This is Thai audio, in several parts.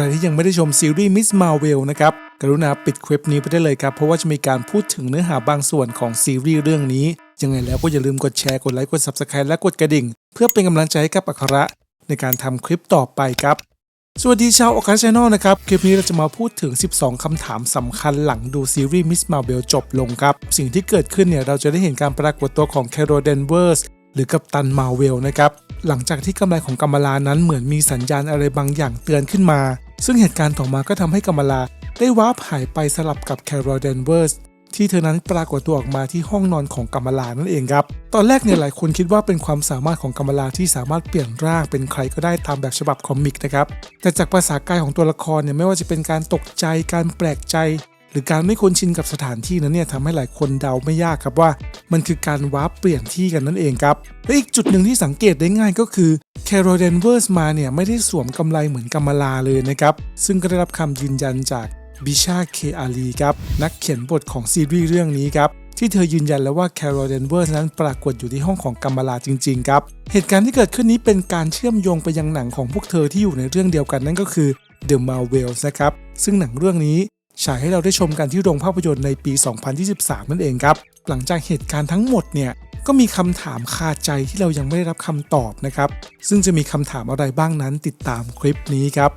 รที่ยังไม่ได้ชมซีรีส์มิสมาเวลนะครับ กรุณาปิดคลิปนี้ไปได้เลยครับ เพราะว่าจะมีการพูดถึงเนื้อหาบางส่วนของซีรีส์เรื่องนี้ ยังไงแล้วก็อย่าลืมกดแชร์ กดไลค์ กด Subscribe และกดกระดิ่ง เพื่อเป็นกำลังใจให้กับอัคระ ในการทำคลิปต่อไปครับ สวัสดีชาวอคาชแนลนะครับ คลิปนี้เราจะมาพูดถึง 12 คำถามสำคัญหลังดูซีรีส์มิสมาเ e ลจบลงครับ สิ่งที่เกิดขึ้นเนี่ยเราจะได้เห็นการปรากฏตัวของแคโรเดนเวอร์สหรือกัปตันมาเวลนะครับหลังจากที่กำไรของกัมมาลานั้นเหมือนมีสัญญาณอะไรบางอย่างเตือนขึ้นมา ซึ่งเหตุการณ์ต่อมาก็ทำให้กัมมาลาได้วาร์ปหายไปสลับกับแคโรเดนเวอร์สที่เธอนั้นปรากฏตัวออกมาที่ห้องนอนของกัมมาลานั่นเองครับ ตอนแรกเนี่ยหลายคนคิดว่าเป็นความสามารถของกัมมาลาที่สามารถเปลี่ยนร่างเป็นใครก็ได้ตามแบบฉบับคอมิกนะครับ แต่จากภาษากายของตัวละครเนี่ยไม่ว่าจะเป็นการตกใจ การแปลกใจ หรือการไม่คุ้นชินกับสถานที่นั้นเนี่ยทำให้หลายคนเดาไม่ยากครับว่า มันคือการวาร์ปเปลี่ยนที่กันนั่นเองครับ และอีกจุดหนึ่งที่สังเกตได้ง่ายก็คือแคโรเดนเวอร์สมาเนี่ยไม่ได้สวมกำไรเหมือนกัมมาลาเลยนะครับ ซึ่งก็ได้รับคำยืนยันจากบิชาเคอาลีครับ นักเขียนบทของซีรีส์เรื่องนี้ครับที่เธอยืนยันแล้วว่าแคโรเดนเวอร์นั้นปรากฏอยู่ที่ห้องของกัมมาลาจริงๆครับ เหตุการณ์ที่เกิดขึ้นนี้เป็นการเชื่อมโยงไปยังหนังของพวกเธอที่อยู่ในเรื่องเดียวกันนั่นก็คือ The Marvels นะครับ ซึ่งหนังเรื่องนี้ ฉายให้เราได้ชมกันที่โรงภาพยนตร์ในปี 2023 นั่นเองครับ หลังจากเหตุการณ์ทั้งหมดเนี่ยก็มีคำถามคาใจที่เรายังไม่ได้รับคำตอบนะครับ ซึ่งจะมีคำถามอะไรบ้างนั้นติดตามคลิปนี้ครับ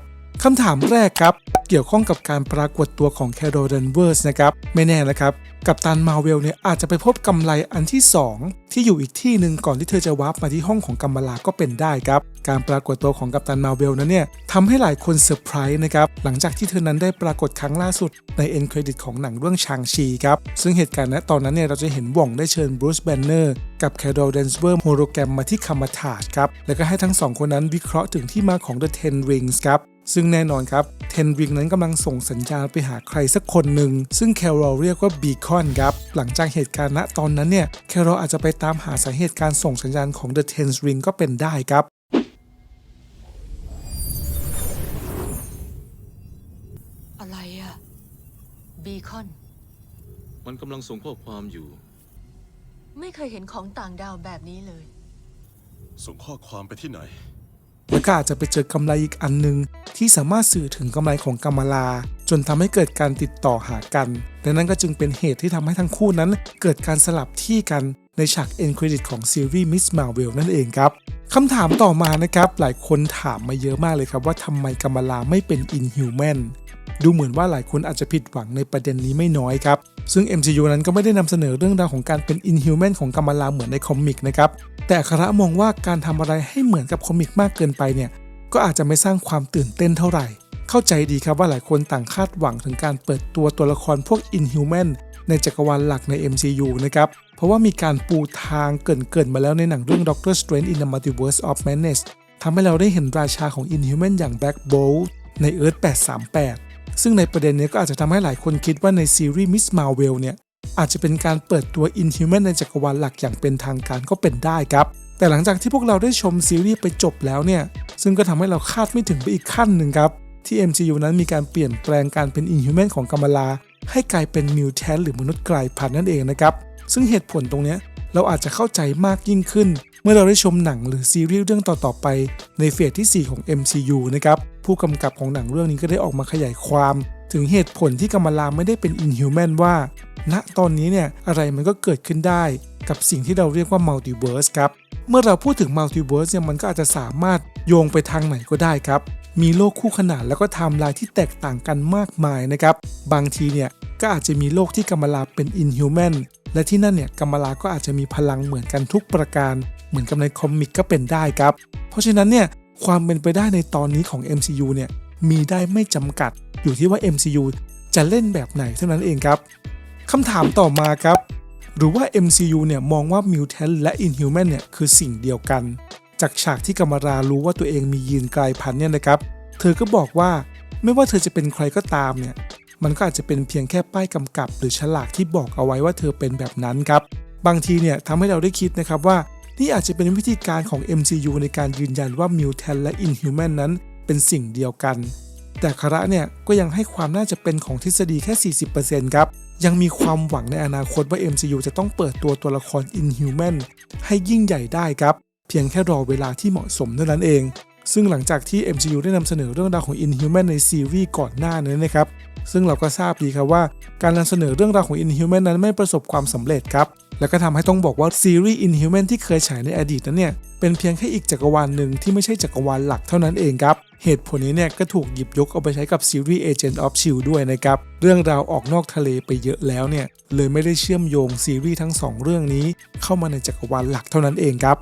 คำถามแรกครับ เกี่ยวข้องกับการปรากฏตัวของแคโรเดนเวอร์สนะครับ ไม่แน่นะครับ กับตันมาเวลเนี่ยอาจจะไปพบกำไรอันที่ 2 ที่อยู่อีกที่หนึ่งก่อนที่เธอจะวาร์ปมาที่ห้องของกัมมาลาก็เป็นได้ครับ การปรากฏตัวของกัปตันมาเวลนั้นเนี่ยทำให้หลายคนเซอร์ไพรส์นะครับ หลังจากที่เธอนั้นได้ปรากฏครั้งล่าสุดในเอ็นเครดิตของหนังเรื่องชางชีครับ ซึ่งเหตุการณ์ณตอนนั้นเนี่ยเราจะเห็นว่องได้เชิญบรูซแบนเนอร์กับแคโรเดนเวอร์โฮโลแกรมมาที่คัมมาทาชครับ แล้วก็ให้ทั้งสองคนนั้นวิเคราะห์ถึงที่มาของ The Ten Rings ครับ ซึ่งแน่นอนครับเทนวิงนั้นกำลังส่งสัญญาณไปหาใครสักคนหนึ่ง ซึ่งแคโรลเรียกว่าบีคอนครับ หลังจากเหตุการณ์ณตอนนั้นเนี่ย แคโรลอาจจะไปตามหาสาเหตุการส่งสัญญาณของ The Ten Ring ก็เป็นได้ครับอะไรอะบีคอน มันกำลังส่งข้อความอยู่ ไม่เคยเห็นของต่างดาวแบบนี้เลย ส่งข้อความไปที่ไหน แล้วก็อาจจะไปเจอกำไรอีกอันหนึง ที่สามารถสื่อถึงกำไรของกัมมลา จนทำให้เกิดการติดต่อหากันและนั่นก็จึงเป็นเหตุที่ทำให้ทั้งคู่นั้น เกิดการสลับที่กันในฉากเอ็นเครดิตของซีรีส์มิสมาเวลนั่นเองครับคำถามต่อมานะครับ หลายคนถามมาเยอะมากเลยครับว่าทำไมกัมมลาไม่เป็นอินฮิวแมน ดูเหมือนว่าหลายคนอาจจะผิดหวังในประเด็นนี้ไม่น้อยครับ ซึ่ง MCU นั้นก็ไม่ได้นำเสนอเรื่องราวของการเป็น Inhuman ของกัมมาลาเหมือนในคอมิกนะครับ แต่อัคระมองว่าการทำอะไรให้เหมือนกับคอมิกมากเกินไปเนี่ย ก็อาจจะไม่สร้างความตื่นเต้นเท่าไหร่ เข้าใจดีครับว่าหลายคนต่างคาดหวังถึงการเปิดตัวตัวละครพวก Inhuman ในจักรวาลหลักใน MCU นะครับ เพราะว่ามีการปูทางเกินๆมาแล้วในหนังเรื่อง Doctor Strange in the Multiverse of Madness ทำให้เราได้เห็นราชาของ Inhuman อย่าง Black Bolt ใน Earth 838 ซึ่งในประเด็นนี้ก็อาจจะทำให้หลายคนคิดว่าในซีรีส์ Miss Marvel เนี่ยอาจจะเป็นการเปิดตัว Inhuman ในจักรวาลหลักอย่างเป็นทางการก็เป็นได้ครับ แต่หลังจากที่พวกเราได้ชมซีรีส์ไปจบแล้วเนี่ย ซึ่งก็ทำให้เราคาดไม่ถึงไปอีกขั้นหนึ่งครับ ที่ MCU นั้นมีการเปลี่ยนแปลงการเป็น Inhuman ของกัมลาให้กลายเป็นมิวแทนหรือมนุษย์กลายพันธุ์นั่นเองนะครับ ซึ่งเหตุผลตรงนี้ เราอาจจะเข้าใจมากยิ่งขึ้น เมื่อเราได้ชมหนังหรือซีรีส์เรื่องต่อๆไป ในเฟสที่ 4 ของ MCU นะครับ ผู้กำกับของหนังเรื่องนี้ก็ได้ออกมาขยายความ ถึงเหตุผลที่กัมมาลาไม่ได้เป็น Inhuman ว่า ณตอนนี้เนี่ยอะไรมันก็เกิดขึ้นได้ กับสิ่งที่เราเรียกว่า Multiverse ครับ เมื่อเราพูดถึง Multiverse เนี่ยมันก็อาจจะสามารถโยงไปทางไหนก็ได้ครับมีโลกคู่ขนานแล้วก็ไทม์ไลน์ที่แตกต่างกันมากมายนะครับ บางทีเนี่ยก็อาจจะมีโลกที่กัมมาลาเป็น Inhuman แและที่นั่นเนี่ยกัมมาลาก็อาจจะมีพลังเหมือนกันทุกประการ เหมือนกับในคอมิกก็เป็นได้ครับ เพราะฉะนั้นเนี่ยความเป็นไปได้ในตอนนี้ของ MCU เนี่ยมีได้ไม่จำกัด อยู่ที่ว่า MCU จะเล่นแบบไหนเท่านั้นเองครับคำถามต่อมาครับ หรือว่า MCU เนี่ยมองว่า Mutant และ Inhuman เนี่ยคือสิ่งเดียวกัน จากฉากที่กัมมารารู้ว่าตัวเองมียีนกลายพันธุ์เนี่ยนะครับ เธอก็บอกว่าไม่ว่าเธอจะเป็นใครก็ตามเนี่ย มันก็อาจจะเป็นเพียงแค่ป้ายกำกับ หรือฉลากที่บอกเอาไว้ว่าเธอเป็นแบบนั้นครับ บางทีเนี่ยทำให้เราได้คิดนะครับว่า นี่อาจจะเป็นวิธีการของ MCU ในการยืนยันว่า Mutant และ Inhuman นั้นเป็นสิ่งเดียวกัน แต่คาระเนี่ยก็ยังให้ความน่าจะเป็นของทฤษฎีแค่ 40%ครับยังมีความหวังในอนาคตว่า MCU จะต้องเปิดตัวตัวละคร Inhuman ให้ยิ่งใหญ่ได้ครับ เพียงแค่รอเวลาที่เหมาะสมเท่านั้นเอง ซึ่งหลังจากที่ MCU ได้นำเสนอเรื่องราวของ Inhuman ในซีรีส์ก่อนหน้านี้นะครับ ซึ่งเราก็ทราบดีครับว่า การนำเสนอเรื่องราวของ Inhuman นั้นไม่ประสบความสำเร็จครับ แล้วก็ทำให้ต้องบอกว่าซีรีส์ Inhuman ที่เคยฉายในอดีตนั้นเนี่ยเป็นเพียงแค่อีกจักรวาลหนึ่งที่ไม่ใช่จักรวาลหลักเท่านั้นเองครับ เหตุผลนี้เนี่ยก็ถูกหยิบยกเอาไปใช้กับซีรีส์ Agent of Shield ด้วยนะครับ เรื่องราวออกนอกทะเลไปเยอะแล้วเนี่ยเลยไม่ได้เชื่อมโยงซีรีส์ทั้งสองเรื่องนี้ เข้ามาในจักรวาลหลักเท่านั้นเองครับ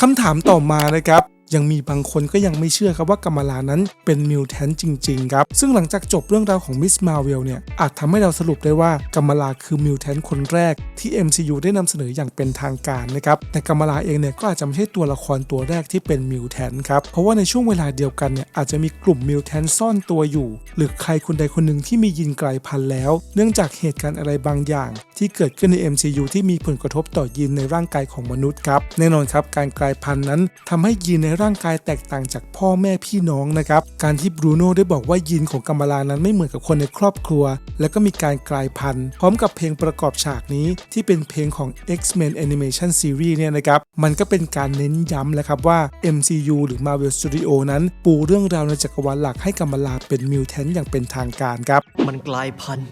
คำถามต่อมานะครับ ยังมีบางคนก็ยังไม่เชื่อครับว่ากามลานั้นเป็นมิวแทนจริงๆครับ ซึ่งหลังจากจบเรื่องราวของมิสมาเวลเนี่ย อาจทำให้เราสรุปได้ว่ากามลาคือมิวแทนคนแรกที่ MCU ได้นำเสนออย่างเป็นทางการนะครับ แต่กามลาเองเนี่ยก็อาจจะไม่ใช่ตัวละครตัวแรกที่เป็นมิวแทนครับ เพราะว่าในช่วงเวลาเดียวกันเนี่ยอาจจะมีกลุ่มมิวแทนซ่อนตัวอยู่ หรือใครคนใดคนหนึ่งที่มียีนกลายพันธุ์แล้ว เนื่องจากเหตุการณ์อะไรบางอย่าง ที่เกิดขึ้นใน MCU ที่มีผลกระทบต่อยีนในร่างกายของมนุษย์ครับ แน่นอนครับการกลายพันธุ์นั้นทำให้ยีนในร่างกายแตกต่างจากพ่อแม่พี่น้องนะครับ การที่บรูโน่ได้บอกว่ายีนของกัมบาลานั้นไม่เหมือนกับคนในครอบครัว แล้วก็มีการกลายพันธุ์ พร้อมกับเพลงประกอบฉากนี้ที่เป็นเพลงของ X-Men Animation Series เนี่ยนะครับ มันก็เป็นการเน้นย้ำแหละครับว่า MCU หรือ Marvel Studio นั้น ปูเรื่องราวในจักรวาลหลักให้กัมบาลาเป็นมิวแทนอย่างเป็นทางการครับ มันกลายพันธุ์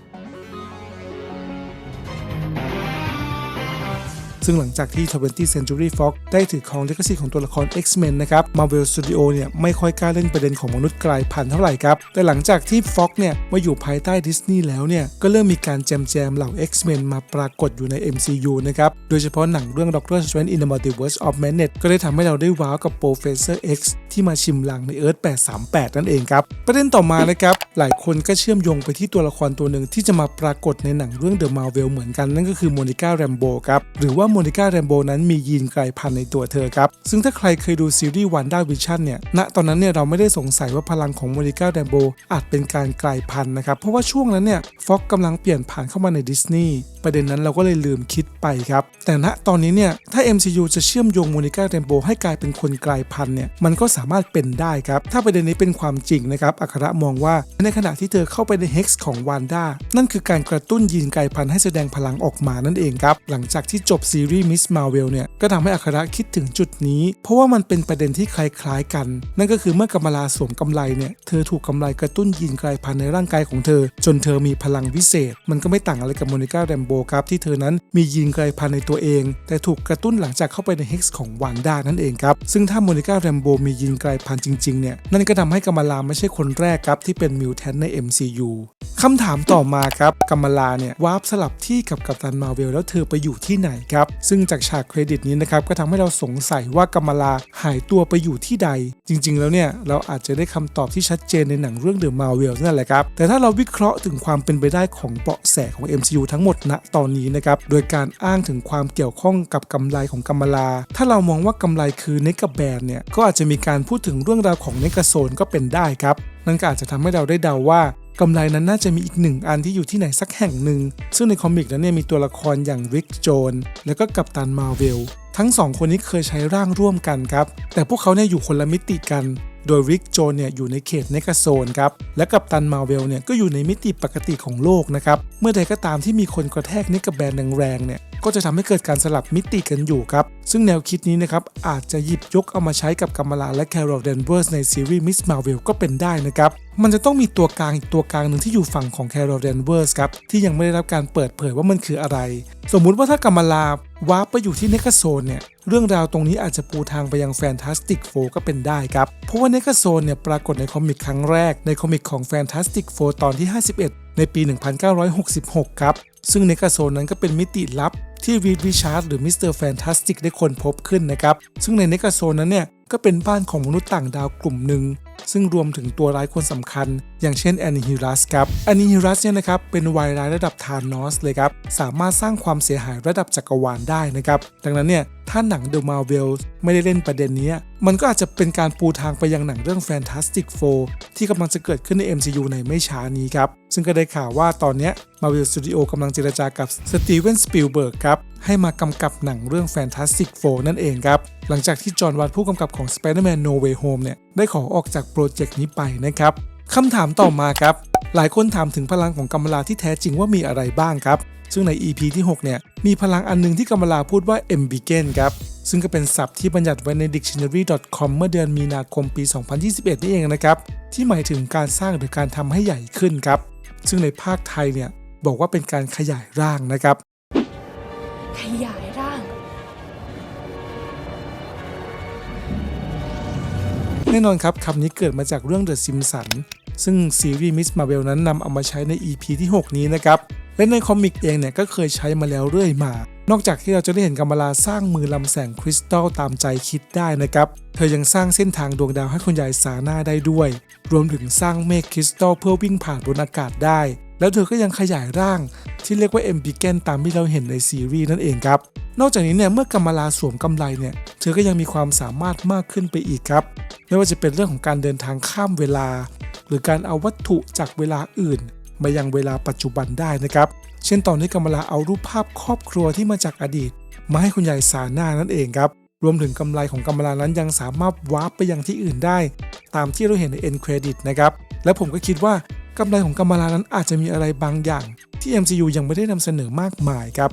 ซึ่งหลังจากที่ 20th Century Fox ได้ถือครองลิขสิทธิ์ของตัวละคร X-Men นะครับ Marvel Studio เนี่ยไม่ค่อยกล้าเล่นประเด็นของมนุษย์กลายพันธุ์เท่าไหร่ครับ แต่หลังจากที่ Fox เนี่ยมาอยู่ภายใต้ดิสนีย์แล้วเนี่ยก็เริ่มมีการแจมแจมๆเหล่า X-Men มาปรากฏอยู่ใน MCU นะครับ โดยเฉพาะหนังเรื่อง Doctor Strange in the Multiverse of Madness ก็ได้ทำให้เราได้ว้าวกับ Professor X ที่มาชิมลางใน Earth 838 นั่นเองครับ ประเด็นต่อมานะครับ หลายคนก็เชื่อมโยงไปที่ตัวละครตัวหนึ่งที่จะมาปรากฏในหนังเรื่อง The Marvel เหมือนกันนั่นก็คือโมนิก้าแรมโบครับ หรือว่าโมนิก้าแรมโบนั้นมียีนกลายพันธุ์ในตัวเธอครับ ซึ่งถ้าใครเคยดูซีรีส์วันด้าวิชั่นเนี่ย ณ ตอนนั้นเนี่ยเราไม่ได้สงสัยว่าพลังของโมนิก้าแรมโบอาจเป็นการกลายพันธุ์นะครับ เพราะว่าช่วงนั้นเนี่ยฟ็อกกำลังเปลี่ยนผ่านเข้ามาในดิสนีย์ประเด็นนั้นเราก็เลยลืมคิดไปครับ แต่ณตอนนี้เนี่ยถ้า MCU จะเชื่อมโยงโมนิก้าแรมโบให้กลายเป็นคนกลายพันธุ์เนี่ยมันก็สามารถเป็นได้ครับถ้าประเด็นนี้เป็นความจริงนะครับอัครมองว่าในขณะที่เธอเข้าไปในเฮกซ์ของวันด้านั่นคือการกระตุ้นยีนไกพันธุ์ให้แสดงพลังออกมานั่นเองครับ หลังจากที่จบซีรีส์มิสมาเวลเนี่ย ก็ทำให้อัคระคิดถึงจุดนี้ เพราะว่ามันเป็นประเด็นที่คล้ายๆกัน นั่นก็คือเมื่อกำมลาสวมกำไลเนี่ย เธอถูกกำไลกระตุ้นยีนไกพันธุ์ในร่างกายของเธอ จนเธอมีพลังวิเศษ มันก็ไม่ต่างอะไรกับโมนิก้าแรมโบครับที่เธอนั้นมียีนไกพันธุ์ในตัวเอง แต่ถูกกระตุ้นหลังจากเข้าไปในเฮกซ์ของวานด้านั่นเองครับซึ่งถ้าโมนิก้าแรมโบมียีนไกลพันธุ์จริงๆเนี่ยนั่นก็ทำให้กัมลาไม่ใช่คนแรกครับที่เป็นมิวแทนใน MCU คำถามต่อมาครับกัมมาลาเนี่ยวาร์ปสลับที่กับกัปตันมาเวลแล้วเธอไปอยู่ที่ไหนครับซึ่งจากฉากเครดิตนี้นะครับก็ทำให้เราสงสัยว่ากัมมาลาหายตัวไปอยู่ที่ใด จริง ๆ แล้วเนี่ยเราอาจจะได้คำตอบที่ชัดเจนในหนังเรื่อง The Marvels นั่นแหละครับแต่ถ้าเราวิเคราะห์ถึงความเป็นไปได้ของเบาะแสของ MCU ทั้งหมดณตอนนี้นะครับโดยการอ้างถึงความเกี่ยวข้องกับกำไรของกัมมาลา ถ้าเรามองว่ากำไรคือเนกาแบนเนี่ยก็อาจจะมีการพูดถึงเรื่องราวของเนกาโซนก็เป็นได้ครับ นั่นก็อาจจะทำให้เราได้เดาว่ากำไรนั้นน่าจะมีอีกหนึ่งอันที่อยู่ที่ไหนสักแห่งหนึ่ง ซึ่งในคอมิกนั้นเนี่ยมีตัวละครอย่างริกโจนและก็กัปตันมาเวลทั้งสองคนนี้เคยใช้ร่างร่วมกันครับ แต่พวกเขาเนี่ยอยู่คนละมิติกัน โดยริกโจนเนี่ยอยู่ในเขตเนกาโซนครับ และกัปตันมาเวลเนี่ยก็อยู่ในมิติปกติของโลกนะครับ เมื่อใดก็ตามที่มีคนกระแทกเนกาแบนแรงๆเนี่ยก็จะทำให้เกิดการสลับมิติกันอยู่ครับ ซึ่งแนวคิดนี้นะครับอาจจะหยิบยกเอามาใช้กับกัมมาลาและแคโรลเดนเวอร์สในซีรีส์มิสมาเวลก็เป็นได้นะครับมันจะต้องมีตัวกลางอีกตัวกลางหนึ่งที่อยู่ฝั่งของแคโรลเดนเวอร์สครับที่ยังไม่ได้รับการเปิดเผยว่ามันคืออะไร สมมุติว่าถ้ากัมมาลา วาร์ปไปอยู่ที่เนกาโซนเนี่ยเรื่องราวตรงนี้อาจจะปูทางไปยังแฟนตาสติกโฟก็เป็นได้ครับ เพราะว่าเนกาโซนเนี่ยปรากฏในคอมิกครั้งแรกในคอมิกของแฟนตาสติกโฟตอนที่ 51 ในปี 1966 ครับ ซึ่งเนกาโซนนั้นก็เป็นมิติลับที่รีดริชาร์ดหรือมิสเตอร์แฟนตาสติกได้ค้นพบขึ้นนะครับ ซึ่งในเนกาโซนนั้นเนี่ยก็เป็นบ้านของมนุษย์ต่างดาวกลุ่มหนึ่งซึ่งรวมถึงตัวร้ายคนสำคัญ อย่างเช่นแอนนิฮิรัสครับแอนนิฮิรัสเนี่ยนะครับเป็นวายร้ายระดับทานอสเลยครับ สามารถสร้างความเสียหายระดับจักรวาลได้นะครับ ดังนั้นเนี่ยถ้าหนัง The Marvel ไม่ได้เล่นประเด็นนี้ มันก็อาจจะเป็นการปูทางไปยังหนังเรื่อง Fantastic Four ที่กำลังจะเกิดขึ้นใน MCU ในไม่ช้านี้ครับ ซึ่งก็ได้ข่าวว่าตอนนี้ย Marvel Studio กำลังเจรจากับ Steven Spielberg ครับ ให้มากำกับหนังเรื่อง Fantastic Four นั่นเองครับ หลังจากที่จอห์นวัตผู้กำกับของ Spider-Man No Way Home เนี่ยได้ขอออกจากโปรเจกต์นี้ไปนะครับคำถามต่อมาครับ หลายคนถามถึงพลังของกัมมลาที่แท้จริงว่ามีอะไรบ้างครับ ซึ่งใน EP ที่6เนี่ยมีพลังอันหนึงที่กัมมลาพูดว่า e m b i g e n ครับซึ่งก็เป็นศัพท์ที่บัญญัติไว้ใน dictionary.com เมื่อเดือนมีนาคมปี 2021 นี่เองนะครับ ที่หมายถึงการสร้างหรือการทำให้ใหญ่ขึ้นครับ ซึ่งในภาคไทยเนี่ยบอกว่าเป็นการขยายร่างนะครับ ขยาย แน่นอนครับคำนี้เกิดมาจากเรื่อง The Simpsons ซึ่งซีรีส์มิสมาเวลนั้นนำเอามาใช้ใน EP ที่ 6 นี้นะครับ และในคอมิกเองเนี่ยก็เคยใช้มาแล้วเรื่อยมา นอกจากที่เราจะได้เห็นกัมลาสร้างมือลำแสงคริสตัลตามใจคิดได้นะครับ เธอยังสร้างเส้นทางดวงดาวให้คุณยายสาหน้าได้ด้วย รวมถึงสร้างเมฆคริสตัลเพื่อวิ่งผ่านบนอากาศได้ แล้วเธอก็ยังขยายร่างที่เรียกว่าเอ็มบิเกนตามที่เราเห็นในซีรีส์นั่นเองครับ นอกจากนี้เนี่ยเมื่อกัมาลาสวมกำไรเนี่ยเธอก็ยังมีความสามารถมากขึ้นไปอีกครับ ไม่ว่าจะเป็นเรื่องของการเดินทางข้ามเวลา หรือการเอาวัตถุจากเวลาอื่น มายังเวลาปัจจุบันได้นะครับ เช่นตอนที่กัมาลาเอารูปภาพครอบครัวที่มาจากอดีต มาให้คุณยายสาหน้านั่นเองครับรวมถึงกำไรของกัมาลานั้นยังสามารถวาร์ปไปยังที่อื่นได้ ตามที่เราเห็นใน end credit นะครับและผมก็คิดว่า กำไรของกัมมาลานั้นอาจจะมีอะไรบางอย่าง ที่ MCU ยังไม่ได้นำเสนอมากมายครับ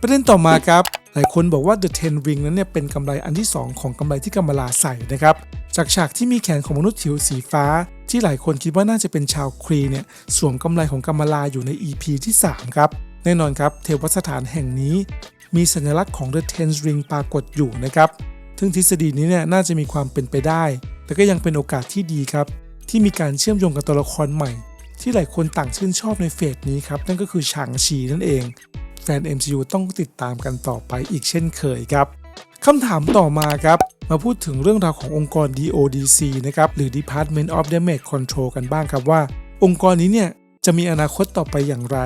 ประเด็นต่อมาครับหลายคนบอกว่า The Ten Ring นั้นเนี่ยเป็นกำไรอันที่ 2 ของกำไรที่กัมมาลาใส่นะครับ จากฉากที่มีแขนของมนุษย์ผิวสีฟ้า ที่หลายคนคิดว่าน่าจะเป็นชาวครีเนี่ยสวมกำไรของกัมมาลาอยู่ใน EP ที่ 3 ครับ แน่นอนครับเทวสถานแห่งนี้ มีสัญลักษณ์ของ The Ten Ring ปรากฏอยู่นะครับซึ่งทฤษฎีนี้เนี่ยน่าจะมีความเป็นไปได้ แต่ก็ยังเป็นโอกาสที่ดีครับ ที่มีการเชื่อมโยงกับตัวละครใหม่ ที่หลายคนต่างชื่นชอบในเฟสนี้ครับ นั่นก็คือฉางชีนั่นเอง แฟน MCU ต้องติดตามกันต่อไปอีกเช่นเคยครับคำถามต่อมาครับ มาพูดถึงเรื่องราวขององค์กร DODC นะครับหรือ Department of Damage Control กันบ้างครับว่า องค์กรนี้เนี่ยจะมีอนาคตต่อไปอย่างไร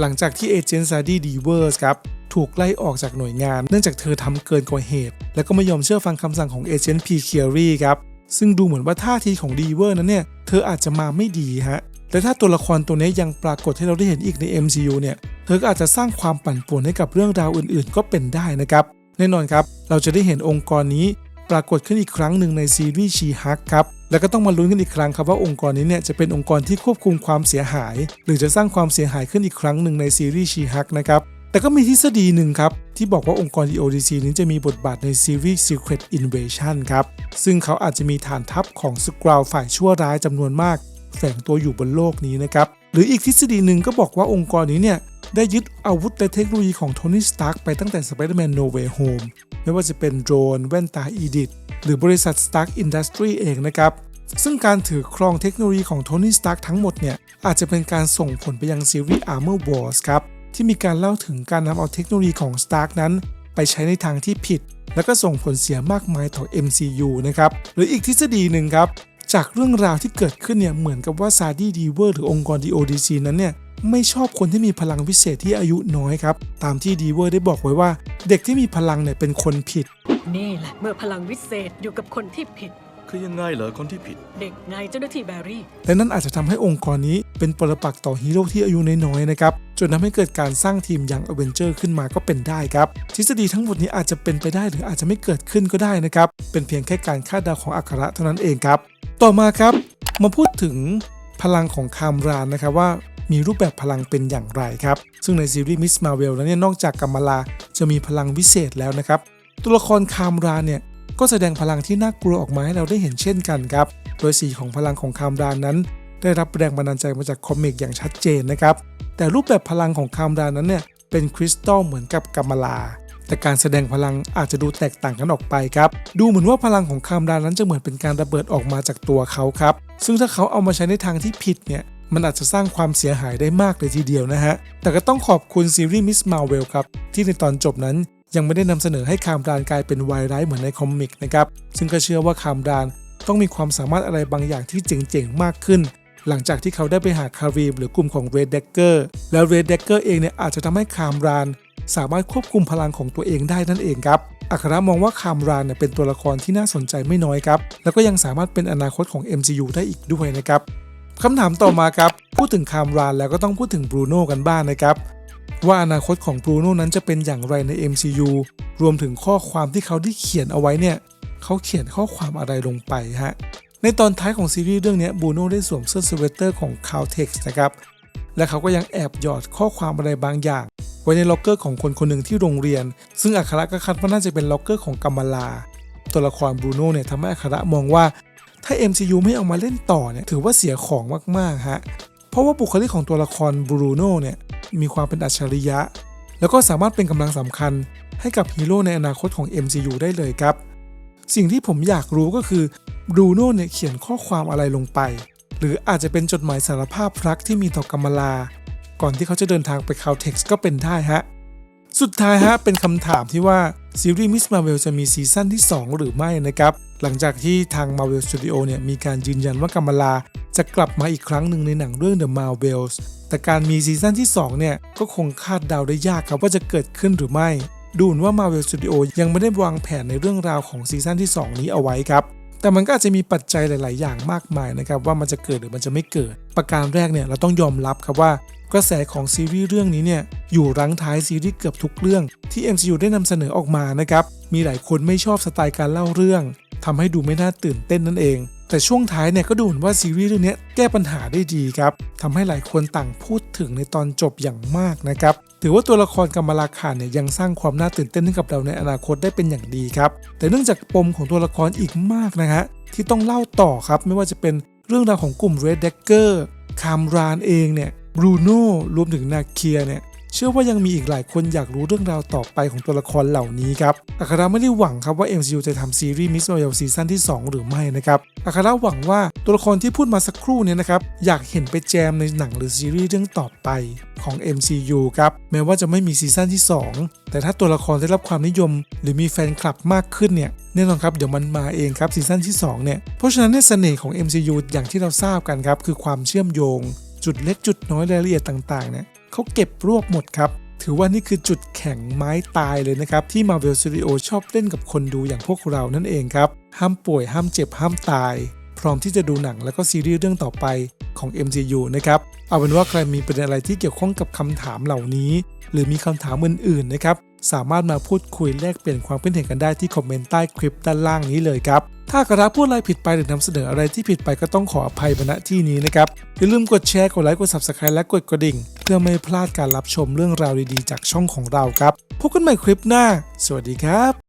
หลังจากที่เอเจนต์ซาดีดีเวอร์สครับถูกไล่ออกจากหน่วยงาน เนื่องจากเธอทำเกินกว่าเหตุ และก็ไม่ยอมเชื่อฟังคำสั่งของเอเจนต์พีเคียรีครับ ซึ่งดูเหมือนว่าท่าทีของดีเวอร์นั้นเนี่ย เธออาจจะมาไม่ดีฮะ แต่ถ้าตัวละครตัวนี้ยังปรากฏให้เราได้เห็นอีกใน MCU เนี่ย เธอก็อาจจะสร้างความปั่นป่วนให้กับเรื่องราวอื่นๆ ก็เป็นได้นะครับ แน่นอนครับ เราจะได้เห็นองค์กรนี้ปรากฏขึ้นอีกครั้งหนึ่งในซีรีส์ชีฮักครับ แล้วก็ต้องมาลุ้นกันอีกครั้งครับว่าองค์กรนี้เนี่ยจะเป็นองค์กรที่ควบคุมความเสียหาย หรือจะสร้างความเสียหายขึ้นอีกครั้งหนึ่งในซีรีส์ชีฮักนะครับ แต่ก็มีทฤษฎีหนึ่งครับ ที่บอกว่าองค์กร DODC นี้จะมีบทบาทในซีรีส์ Secret Invasion ครับ ซึ่งเขาอาจจะมีฐานทัพของสกราวฝ่ายชั่วร้ายจำนวนมาก แฝงตัวอยู่บนโลกนี้นะครับ หรืออีกทฤษฎีหนึ่งก็บอกว่าองค์กรนี้เนี่ยได้ยึดอาวุธและเทคโนโลยีของโทนี่สตาร์กไปตั้งแต่ Spider-Man No Way Home ไม่ว่าจะเป็นโดรน แว่นตาอีดิทหรือบริษัท Stark Industry เองนะครับ ซึ่งการถือครองเทคโนโลยีของโทนี่สตาร์กทั้งหมดเนี่ยอาจจะเป็นการส่งผลไปยังซีรีส์ Armor Wars ครับ ที่มีการเล่าถึงการนำเอาเทคโนโลยีของ Stark นั้น ไปใช้ในทางที่ผิด แล้วก็ส่งผลเสียมากมายต่อ MCU นะครับหรืออีกทฤษฎีหนึ่งครับจากเรื่องราวที่เกิดขึ้นเนี่ยเหมือนกับว่าซาดีดีเวอร์หรือองค์กร DODC นั้นเนี่ยไม่ชอบคนที่มีพลังวิเศษที่อายุน้อยครับ ตามที่ดีเวอร์ได้บอกไว้ว่า เด็กที่มีพลังเนี่ยเป็นคนผิด นี่แหละเมื่อพลังวิเศษอยู่กับคนที่ผิด คือยังไงเหรอคนที่ผิด เด็กไงเจ้าหน้าที่แบรี่และนั่นอาจจะทำให้องค์กรนี้เป็นปรปักษ์ต่อฮีโร่ที่อายุน้อยๆนะครับ จนทำให้เกิดการสร้างทีมอย่างอเวนเจอร์ขึ้นมาก็เป็นได้ครับ ทฤษฎีทั้งหมดนี้อาจจะเป็นไปได้หรืออาจจะไม่เกิดขึ้นก็ได้นะครับ เป็นเพียงแค่การคาดเดาของอัคระเท่านั้นเองครับ ต่อมาครับ มาพูดถึงพลังของคามรานนะครับว่ามีรูปแบบพลังเป็นอย่างไรครับ ซึ่งในซีรีส์มิสมาเวลแล้วเนี่ยนอกจากกัมมาลาจะมีพลังวิเศษแล้วนะครับ ตัวละครคามรานเนี่ยก็แสดงพลังที่น่ากลัวออกมาให้เราได้เห็นเช่นกันครับ โดยสีของพลังของคามรานนั้น ได้รับแรงบันดาลใจมาจากคอมิกอย่างชัดเจนนะครับ แต่รูปแบบพลังของคามรานั้นเนี่ยเป็นคริสตัลเหมือนกับกัมมลา แต่การแสดงพลังอาจจะดูแตกต่างกันออกไปครับ ดูเหมือนว่าพลังของคามรานั้นจะเหมือนเป็นการระเบิดออกมาจากตัวเขาครับ ซึ่งถ้าเขาเอามาใช้ในทางที่ผิดเนี่ยมันอาจจะสร้างความเสียหายได้มากเลยทีเดียวนะฮะ แต่ก็ต้องขอบคุณซีรีส์มิสมาเวลครับ ที่ในตอนจบนั้นยังไม่ได้นำเสนอให้คามรานกลายเป็นวายร้ายเหมือนในคอมิกนะครับ ซึ่งก็เชื่อว่าคามรานต้องมีความสามารถอะไรบางอย่างที่เจ๋งๆ มากขึ้น หลังจากที่เขาได้ไปหาคารีมหรือกลุ่มของเรดเดกเกอร์แล้วเรดเดกเกอร์เองเนี่ยอาจจะทำให้คามรานสามารถควบคุมพลังของตัวเองได้นั่นเองครับอัครมองว่าคามรานเนี่ยเป็นตัวละครที่น่าสนใจไม่น้อยครับ แล้วก็ยังสามารถเป็นอนาคตของ MCU ได้อีกด้วยนะครับคำถามต่อมาครับ พูดถึงคามรานแล้วก็ต้องพูดถึงบรูโน่กันบ้างนะครับ ว่าอนาคตของบรูโน่นั้นจะเป็นอย่างไรใน MCU รวมถึงข้อความที่เขาได้เขียนเอาไว้เนี่ย เขาเขียนข้อความอะไรลงไปฮะ ในตอนท้ายของซีรีส์เรื่องนี้บูโน่ได้สวมเสื้อสเวตเตอร์ของ Caltex นะครับ และเขาก็ยังแอบหยอดข้อความอะไรบางอย่าง ไว้ในล็อกเกอร์ของคนคนหนึ่งที่โรงเรียน ซึ่งอัคระก็คาดว่าน่าจะเป็นล็อกเกอร์ของกัมมาลา ตัวละครบูโน่เนี่ยทำให้อัคระมองว่า ถ้า MCU ไม่เอามาเล่นต่อเนี่ยถือว่าเสียของมากๆฮะเพราะว่าบุคลิกของตัวละครบูโน่เนี่ยมีความเป็นอัจฉริยะ แล้วก็สามารถเป็นกำลังสำคัญให้กับฮีโร่ในอนาคตของ MCU ได้เลยครับ สิ่งที่ผมอยากรู้ก็คือบรูโน่เนี่ยเขียนข้อความอะไรลงไป หรืออาจจะเป็นจดหมายสารภาพรักที่มีต่อกัมมลา ก่อนที่เขาจะเดินทางไปคาวเท็กซ์ก็เป็นได้ฮะ สุดท้ายฮะเป็นคำถามที่ว่าซีรีส์มิสมาเวลจะมีซีซั่นที่ 2 หรือไม่นะครับ หลังจากที่ทาง Marvel Studio เนี่ยมีการยืนยันว่ากัมมาลาจะกลับมาอีกครั้งหนึ่งในหนังเรื่อง The Marvels แต่การมีซีซั่นที่ 2 เนี่ยก็คงคาดเดาได้ยากครับว่าจะเกิดขึ้นหรือไม่ ดูเหมือนว่า Marvel Studio ยังไม่ได้วางแผนในเรื่องราวของซีซั่นที่ 2 นี้เอาไว้ครับ แต่มันก็อาจจะมีปัจจัยหลาย ๆ อย่างมากมายนะครับว่ามันจะเกิดหรือมันจะไม่เกิด ประการแรกเนี่ยเราต้องยอมรับครับว่ากระแสของซีรีส์เรื่องนี้เนี่ยอยู่รั้งท้ายซีรีส์เกือบทุกเรื่องที่ MCU ได้นำเสนอออกมานะครับมีหลายคนไม่ชอบสไตล์การเล่าเรื่องทำให้ดูไม่น่าตื่นเต้นนั่นเอง แต่ช่วงท้ายเนี่ยก็ดูเหมือนว่าซีรีส์เรื่องนี้แก้ปัญหาได้ดีครับทำให้หลายคนต่างพูดถึงในตอนจบอย่างมากนะครับถือว่าตัวละครกัมมาลาขานเนี่ยยังสร้างความน่าตื่นเต้นให้กับเราในอนาคตได้เป็นอย่างดีครับ แต่เนื่องจากปมของตัวละครอีกมากนะฮะที่ต้องเล่าต่อครับไม่ว่าจะเป็นเรื่องราวของกลุ่ม Red Dagger คามรานเองเนี่ยบรูโน่รวมถึงนาเคียเนี่ย เชื่อว่ายังมีอีกหลายคนอยากรู้เรื่องราวต่อไปของตัวละครเหล่านี้ครับอัคราไม่ได้หวังครับว่า MCU จะทำซีรีส์ Miss Marvel ซีซั่นที่ 2 หรือไม่นะครับอัคราหวังว่าตัวละครที่พูดมาสักครู่เนี่ยนะครับอยากเห็นไปแจมในหนังหรือซีรีส์เรื่องต่อไปของ MCU ครับแม้ว่าจะไม่มีซีซั่นที่ 2 แต่ถ้าตัวละครได้รับความนิยม หรือมีแฟนคลับมากขึ้นเนี่ยแน่นอนครับเดี๋ยวมันมาเองครับซีซั่นที่2เนี่ยเพราะฉะนั้นเนี่ยเสน่ห์ของ MCU อย่างที่เราทราบกันครับคือความเชื่อมโยง จุดเล็กจุดน้อยรายละเอียดต่างๆเนี่ย เขาเก็บรวบหมดครับถือว่านี่คือจุดแข็งไม้ตายเลยนะครับ ที่ Marvel Studio ชอบเล่นกับคนดูอย่างพวกเรานั่นเองครับ ห้ามป่วยห้ามเจ็บห้ามตาย พร้อมที่จะดูหนังแล้วก็ซีรีส์เรื่องต่อไปของ MCU นะครับ เอาเป็นว่าใครมีประเด็นอะไรที่เกี่ยวข้องกับคำถามเหล่านี้ หรือมีคำถามอื่นๆนะครับ สามารถมาพูดคุยแลกเปลี่ยนความคิดเห็นกันได้ที่คอมเมนต์ใต้คลิปด้านล่างนี้เลยครับ ถ้ากระพูดอะไรผิดไปหรือนำเสนออะไรที่ผิดไปก็ต้องขออภัยมาณที่นี้นะครับ อย่าลืมกดแชร์กดไลค์กด Subscribe และกดกระดิ่ง เพื่อไม่พลาดการรับชมเรื่องราวดีๆ จากช่องของเราครับ พบกันใหม่คลิปหน้า สวัสดีครับ